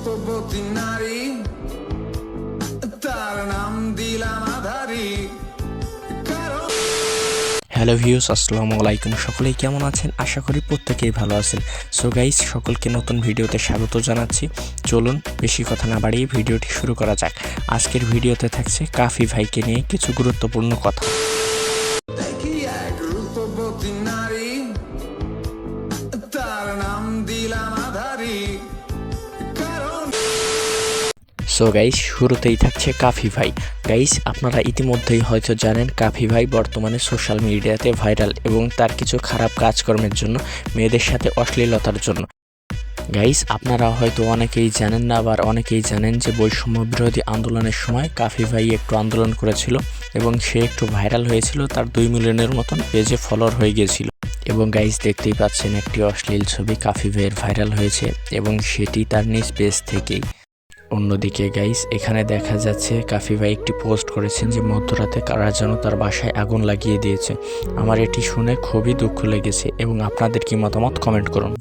রূপবতী নারী তার নাম দিলাম আধারী। হ্যালো ভিউস আসসালামু আলাইকুম। সকলেই কেমন আছেন? আশা করি প্রত্যেকেই ভালো আছেন। সো গাইস সকলকে নতুন ভিডিওতে স্বাগত জানাচ্ছি। চলুন বেশি কথা না বাড়িয়ে ভিডিওটি শুরু করা যাক। আজকের ভিডিওতে থাকছে কাফি ভাইকে নিয়ে কিছু গুরুত্বপূর্ণ কথা। তার নাম দিলাম আধারী। সো গাইস শুরুতেই থাকছে কাফি ভাই। গাইস আপনারা ইতিমধ্যেই হয়তো জানেন কাফি ভাই বর্তমানে সোশ্যাল মিডিয়াতে ভাইরাল এবং তার কিছু খারাপ কাজকর্মের জন্য, মেয়েদের সাথে অশ্লীলতার জন্য। গাইস আপনারা হয়তো অনেকেই জানেন না, আবার অনেকেই জানেন যে বৈষম্য বিরোধী আন্দোলনের সময় কাফি ভাই একটু আন্দোলন করেছিল এবং সে একটু ভাইরাল হয়েছিল, তার দুই মিলিয়নের মতন পেজে ফলোয়ার হয়ে গিয়েছিল। এবং গাইস দেখতেই পাচ্ছেন একটি অশ্লীল ছবি কাফি ভাইয়ের ভাইরাল হয়েছে এবং সেটি তার নিজ পেজ থেকেই। অন্যদিকে গাইস এখানে দেখা যাচ্ছে কাফি ভাই একটি পোস্ট করেছেন যে, মধ্যরাতে কারা যেন তার বাসায় আগুন লাগিয়ে দিয়েছে। আমার এটি শুনে খুবই দুঃখ লেগেছে এবং আপনাদের কি মতামত কমেন্ট করুন।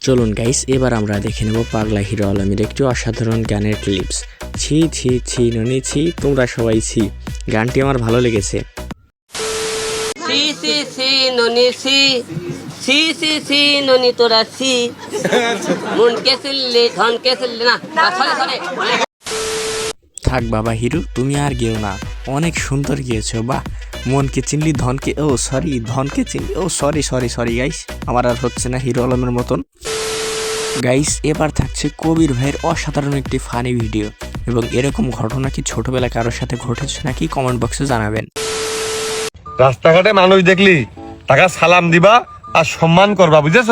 চলুন গাইস এবার আমরা দেখে নেব পাগলা হিরো আলমের একটি অসাধারণ গানের ক্লিপস ছি ছি ছি, ননি, ছি, তোমরা সবাই ছি। গানটি আমার ভালো লেগেছে। সি সি ননি সি। সি সি সি ননি তোরা সি। মন কে সিললে ধন কে সিললে না সরে সরে থাক বাবা হিরো তুমি আর গেও না। অনেক সুন্দর গিয়েছো বাহ। মনকে চিনলি ধনকে ও সরি ধনকে চিনলি। ও সরি সরি সরি গাইস আমার আর হচ্ছে না হিরো আলমের মতন। গাইস এবার থাকছে কবির ভাইয়ের অসাধারণ একটি ফানি ভিডিও এবং এরকম ঘটনা কি ছোটবেলায় কারোর সাথে ঘটেছে নাকি? কমেন্ট বক্সে জানাবেন। রাস্তাঘাটে মানুষ দেখলি টাকা সালাম দিবা আর সম্মান করবা বুঝেছ?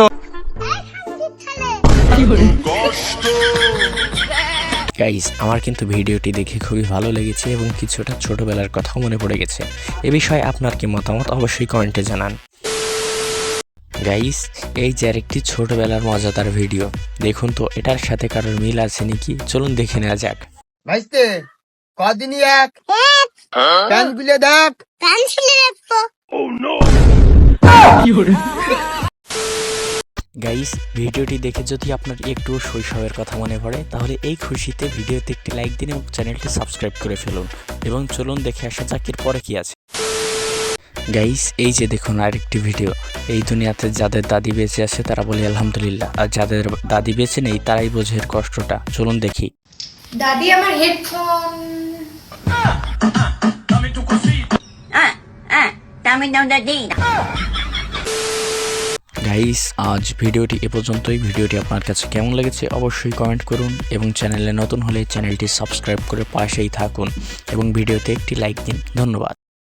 গাইস আমার কিন্তু ভিডিওটি দেখে খুবই ভালো লেগেছে এবং কিছুটা ছোটবেলার কথাও মনে পড়ে গেছে। এ বিষয়ে আপনার কি মতামত? অবশ্যই কমেন্টে জানান। গাইস এই যে আরেকটি ছোটবেলার মজাদার ভিডিও। দেখুন তো এটার সাথে কারোর মিল আছে নাকি? চলুন দেখে নেওয়া যাক। ভাইস্তে কদিনই এক? কান খুলে দেখ গাইস ভিডিওটি দেখে যদি আপনার একটু শৈশবের কথা মনে পড়ে তাহলে এই খুশিতে ভিডিওতে একটি লাইক দিন এবং চ্যানেলটি সাবস্ক্রাইব করে ফেলুন। এবং চলুন দেখে আসা যাক এর পরে কি আছে। গাইস এই যে দেখুন আরেকটি ভিডিও এই দুনিয়াতে যাদের দাদি বেঁচে আছে তারা বলে আলহামদুলিল্লাহ। আর যাদের দাদি বেঁচে নেই তারাই বোঝে এর কষ্টটা। চলুন দেখি। দাদি আমার হেডফোন গাইস আজ ভিডিওটি এ পর্যন্তই। ভিডিওটি আপনার কাছে কেমন লেগেছে অবশ্যই কমেন্ট করুন এবং চ্যানেলে নতুন হলে চ্যানেলটি সাবস্ক্রাইব করে পাশেই থাকুন এবং ভিডিওতে একটি লাইক দিন। ধন্যবাদ।